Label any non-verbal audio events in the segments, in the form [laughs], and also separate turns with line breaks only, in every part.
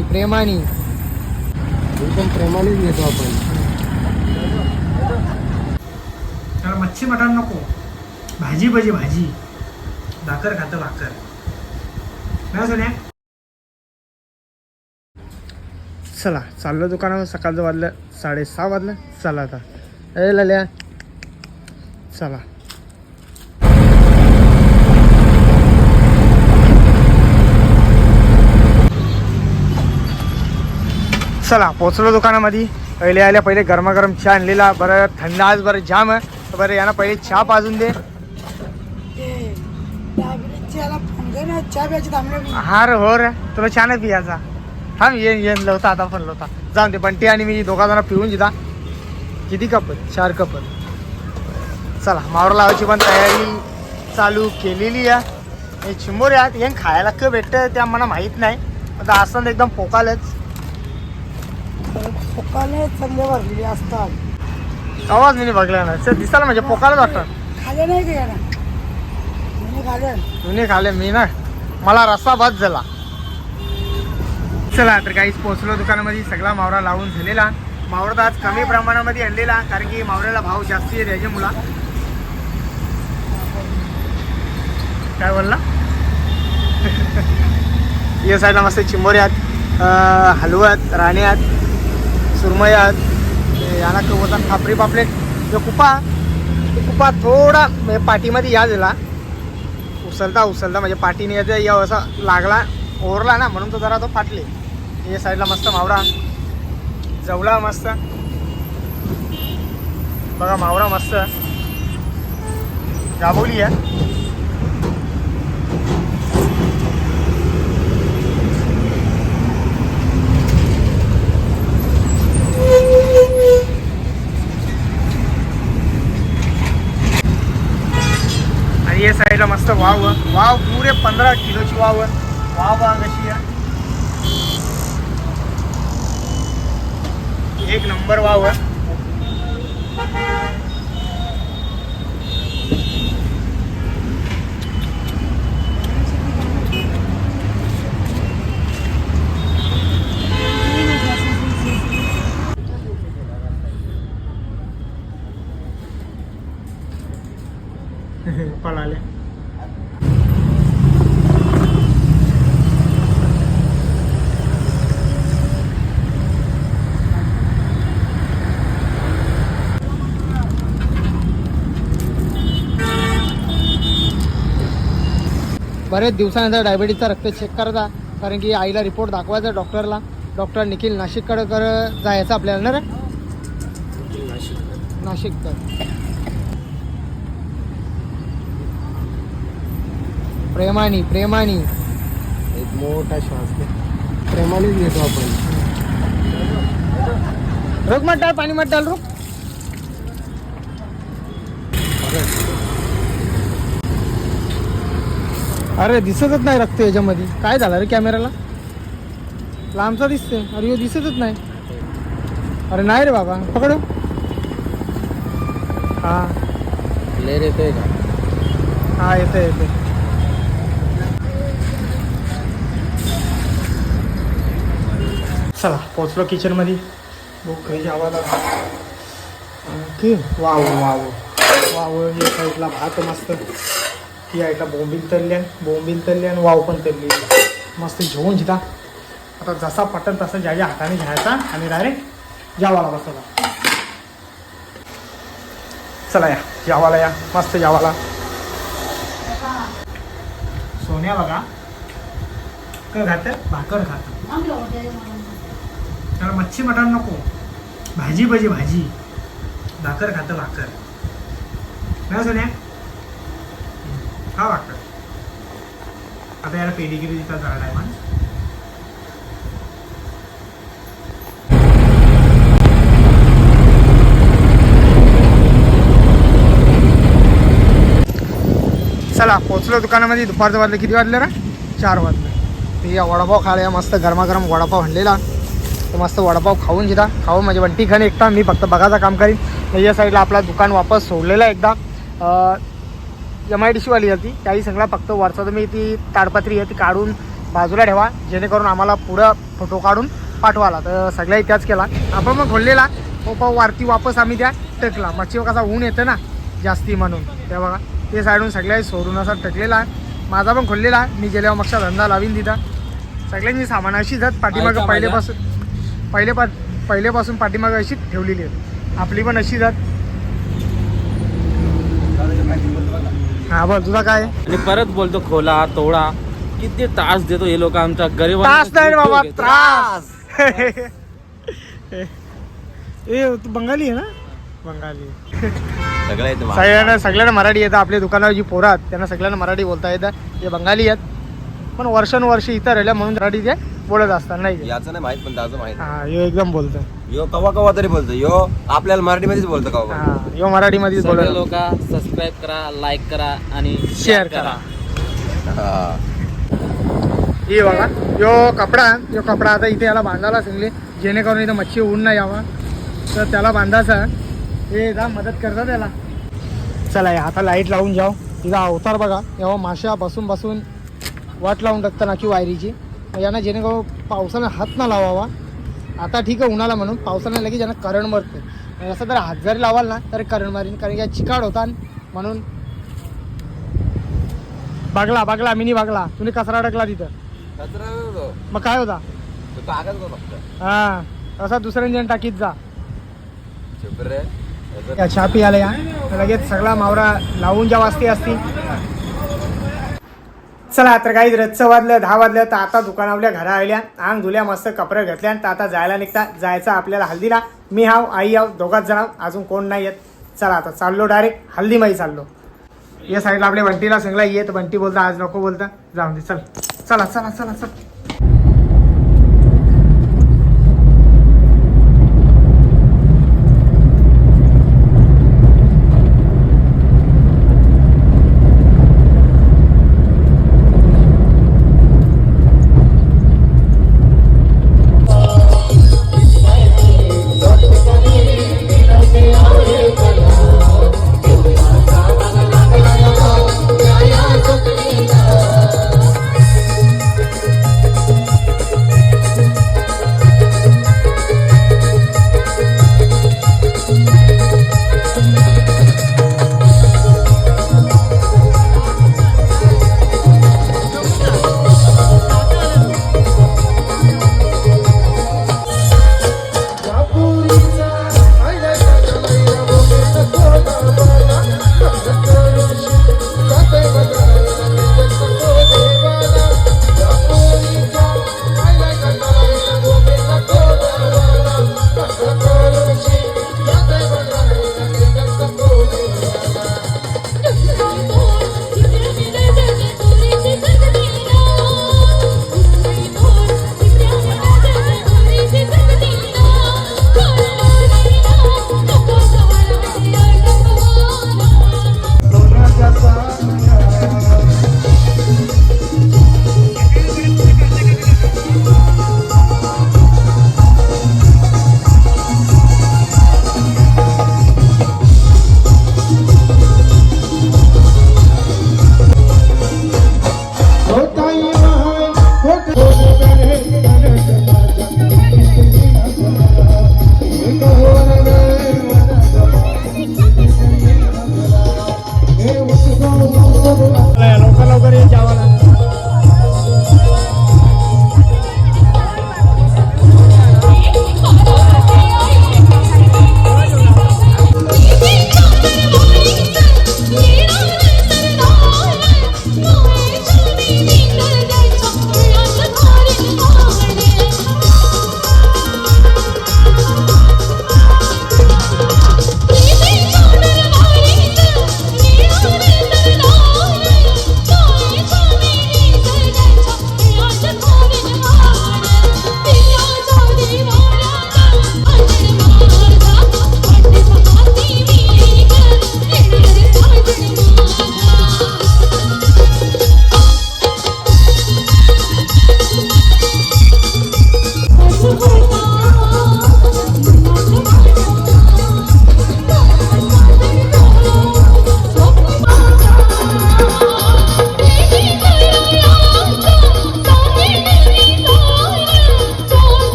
प्रेमाने प्रेमाने.
एकदम प्रेमानेच घेतो आपण.
त्याला मच्छी मटण नको. भाजी भजी भाजी. भाकर खातं भाकर. नाही सोन्या?
चला चाललो दुकानावर. सकाळचं वाजलं साडेसहा वाजलं. चला आता. ए लल्या. चला. चला पोचलो दुकानामध्ये. पहिले आल्या पहिले गरमागरम चहा आणलेला बरं थंड आज बरं जाम आहे. बरं यांना पहिले चहा पाजून दे. हा रे हो रे. तुला चहा नाही पियाचा. थांब येईन येईन लवता आता पण लवता. जाऊन दे बंटी आणि मी दोघा जण पिऊन जिता. किती कप? चार कप. चला मावर लावायची पण तयारी चालू केलेली आहे. चिंबोरे आहेत. हे खायला क भेटतं ते आम्हाला माहीत नाही. आता असताना एकदम पोकालच.
भरलेली असतात.
आवाज मी बघला ना. सर दिसायला म्हणजे पोकालच वाटतं.
खाले नाही का खाले
तुम्ही खाले मी ना. मला रस्सा बस झाला. चला तर काहीच पोहोचलो दुकानामध्ये. सगळा मावरा लावून झालेला. मावरा तर आज कमी प्रमाणामध्ये आणलेला कारण की मावऱ्याला भाव जास्ती आहे त्याच्या मुला काय बोलला? [laughs] या साईडला मस्त चिंबोरे आहेत अं, हलवा आहेत राणे आहेत. सुरमया आहेत ते याला काय खापरी पापलेट. जो कुपा तो कुपा थोडा म्हणजे पाठीमध्ये या दिला. उचलता उचलता म्हणजे पाठीने याचा या असा लागला ओरला ना म्हणून तो जरा तो फाटले. या साईडला मस्त मावरा. जवळा मस्त. बघा मावरा मस्त. दाबवली आहे आणि या वावन वाव पुरे पंधरा किलोची वावन वाव बघा कशी आहे? एक नंबर वावन आहे पळाले बरेच दिवसानंतर डायबिटीजचा रक्त चेक करायचा कारण की आईला रिपोर्ट दाखवायचा डॉक्टरला डॉक्टर निखिल नाशिककडे कर जायचं आपल्याला ना रे? नाशिककर. प्रेमाने प्रेमाने.
एक मोठा श्वास प्रेमानेच घेतो आपण.
रोग डाल पाणी मत डाल रोग अरे दिसतच नाही रक्त याच्यामध्ये. काय झालं रे कॅमेराला? लांबचा दिसते अरे ह्यो दिसतच नाही. अरे नाही रे बाबा. पकड? हा.
लेर येतोय का?
हा येते येते चला पोचलो किचनमध्ये. बघ काही आवाज ओके वाव वाव. वाव हे साईडला भात मस्त. ही साईडला बोंबील तरल्यान बोंबील तळल्यान वाव पण तरली मस्त घेऊन जिता. आता जसा पटन तसा ज्या ज्या हाताने घ्यायचा आणि डायरेक्ट जावाला बसवला चला या जावाला या. मस्त जावाला सोन्या बघा. क खातं? भाकर खात. त्याला मच्छी मटण नको. भाजी भजी भाजी. भाकर खातं भाकर. नाही सोन्या. हा भाकर आता याला पेडिगिरी दिसता झाला आहे चला पोचलो दुकानामध्ये. दुपारचं वाजलं. किती वाजलं रे? चार वाजले. ते या वडापाव खायला मस्त गरमागरम वडापाव आणलेला. तो मस्त वडापाव खाऊन घेता. खाऊन म्हणजे वंटी खाणे एकटा. मी फक्त बघायचं काम करीन. या साईडला आपला दुकान वापस सोडलेला आहे एकदा. एम आय डी सीवाली होती त्याही सगळा फक्त वरचा तुम्ही ती ताडपत्री आहे ती काढून बाजूला ठेवा. जेणेकरून आम्हाला पुढं फोटो काढून पाठवाला तर सगळ्याही त्याच केला. आपण मग खोललेला. हो पाव वारती वापस आम्ही त्या टकला. मच्छी कसा ऊन येतं ना जास्ती म्हणून. ते बघा ते साईडून सगळ्याही सोडून असा टकलेला. आहे माझा पण खोललेला. मी गेल्यावर मक्षा धंदा लावीन तिथं. सगळ्यांची सामान अशी जात पाठीमागं पहिलेपासून पहिले पा पहिलेपासून पाठीमागं अशी ठेवलेली आहे. आपली पण अशी जात. हा बोल तुझा काय?
आणि परत बोलतो खोला तोडा. किती त्रास देतो हे लोक आमच्या गरीब
त्रास नाही बाबा त्रास. [laughs] ए तू बंगाली आहे ना? बंगाली.
सगळं येतं
सगळ्यांना सगळ्यांना मराठी येतं. आपल्या दुकानावर जी पोरं आहेत त्यांना सगळ्यांना मराठी बोलता येतं. हे बंगाली आहेत. पण वर्षानुवर्ष इथं राहिल्या म्हणून मराठी ते बोलत असतात नाही का?
याचं नाही माहीत पण त्याचं माहीत
हा यो एकदम बोलतो
यो कवा कवा तरी बोलतो यो आपल्याला मराठीमध्येच बोलतो कवा
हा यो मराठीमध्येच
सगळे
बोलत
लोक सबस्क्राईब करा लाईक करा आणि
शेअर करा.
हा.
हे बघा यो कपडा यो कपडा आता इथे याला बांधायला सांगले. जेणेकरून इथं मच्छी ऊन नाही यावा. तर त्याला बांधायचा. हे जा मदत करता त्याला. चला हे आता लाइट लावून जाऊ. तिथं अवतार बघा. तेव्हा माश्या बसून बसून वाट लावून टाकता ना की वायरीची. मग यांना जेणेकरून पावसानं हात ना लावावा. आता ठीक आहे उन्हाला म्हणून. पावसानं लगेच यांना करंट मारते असं जर हात जरी लावाल ना तरी करंट मारीन. कारण की चिकाड होता म्हणून बागला बागला मिनी बागला. तुम्ही कचरा टाकला तिथं. मग काय होता? हा. तसा दुसऱ्यांच्या टाकीत जा.
रे. याचं-
या लगेच सगळा मावरा लावून ज्या वाजती असती चला तर काही रच्च वाजलं दहा वाजलं तर आता दुकानावल्या घरा आल्या. अंग धुल्या मस्त कपडे घेतल्या तर आता जायला निघता. जायचं आपल्याला हल्दीला. मी हाव आई हाव दोघात जण अजून कोण नाही येत. चला आता चाललो डायरेक्ट हल्दीमाई चाललो. या साईडला आपल्या बंटीला सांगला येत बंटी बोलता आज नको बोलता. जाऊन दे चल चला. चला चला चल चला.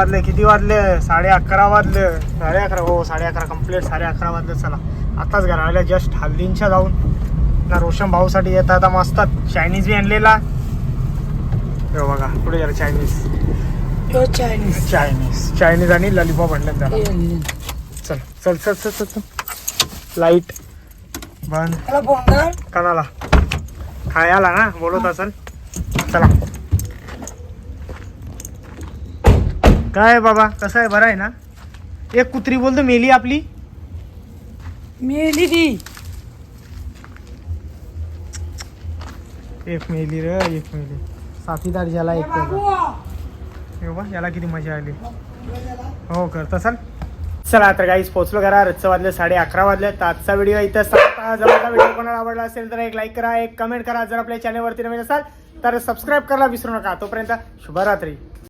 वाजले किती वाजले? साडे अकरा वाजले. साडे अकरा हो साडे अकरा कंप्लीट साडे अकरा वाजले चला. आताच घरा आल्या जस्ट हल्दींच्या जाऊन. ना रोशन भाऊसाठी येत आता मस्त. चायनीज बी आणलेला. हे बघा पुढे जरा चायनीज
चायनीज
चायनीज चायनीज आणि लॉलीपॉप आणले त्याला. चल चल चल चल चल चल. लाइट बंद. कणाला खायला ना बोलत असेल. चला. काय बाबा कसं आहे? बरं आहे ना? एक कुत्री बोलतो मेली आपली.
मेली ती.
एक मेली रे एक मेली. साथीदार ज्याला एक. हे बघ याला किती मजा आली. हो करत असाल चला तर काहीच पोहोचलो करा रच्च वाजले साडे अकरा वाजले. तर आजचा व्हिडिओ इथं. जर आपला व्हिडिओ कोणाला आवडला असेल तर एक लाईक करा एक कमेंट करा. जर आपल्या चॅनलवरती नवीन असाल तर सबस्क्राईब करायला विसरू नका. तोपर्यंत शुभरात्री.